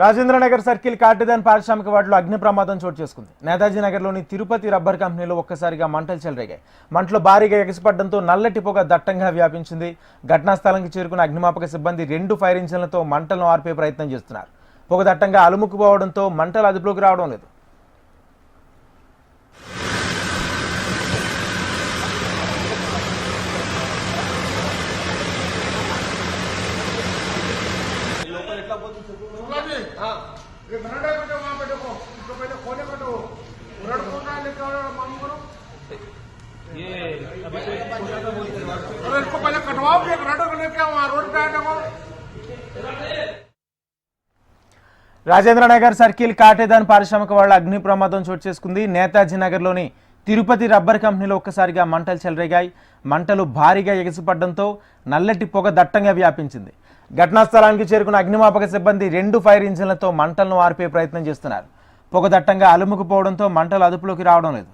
Rajendranagar circle కాటిదాన్ పారిశ్రామిక వాటిలో అగ్ని ప్రమాదం చోటు చేసుకుంది. నేతాజీ నగర్లోని తిరుపతి రబ్బర్ కంపెనీలో ఒక్కసారిగా మంటలు చెలరేగాయి. మంటలు భారీగా ఎగసిపడడంతో నల్లటి పొగ దట్టంగా వ్యాపించింది. ఘటనా స్థలంకి చేరుకున్న అగ్నిమాపక సిబ్బంది రెండు ఫైర్ ఇంజిన్లతో మంటలను ఆర్పే ప్రయత్నం చేస్తున్నారు. పొగ దట్టంగా అలుముకుపోవడంతో మంటలు అదుపులోకి రావడం లేదు. और मालूम करो अरे इसको पहले कटवाओ फिर बराडा को लेकर आओ वहाँ रोड पे आए देखो రాజేంద్రనగర్ సర్కిల్ కాటేదాన్ పారిశ్రామిక వాళ్ళ అగ్ని ప్రమాదం చోటు చేసుకుంది నేతాజీ నగర్లోని తిరుపతి రబ్బర్ కంపెనీలో ఒక్కసారిగా మంటలు చెలరేగాయి మంటలు భారీగా ఎగసిపడడంతో నల్లటి పొగ దట్టంగా వ్యాపించింది ఘటనా స్థలానికి చేరుకున్న అగ్నిమాపక సిబ్బంది రెండు ఫైర్ ఇంజిన్లతో మంటలను ఆర్పే ప్రయత్నం చేస్తున్నారు. పొగదట్టంగా అలుముకుపోవడంతో మంటలు అదుపులోకి రావడం లేదు.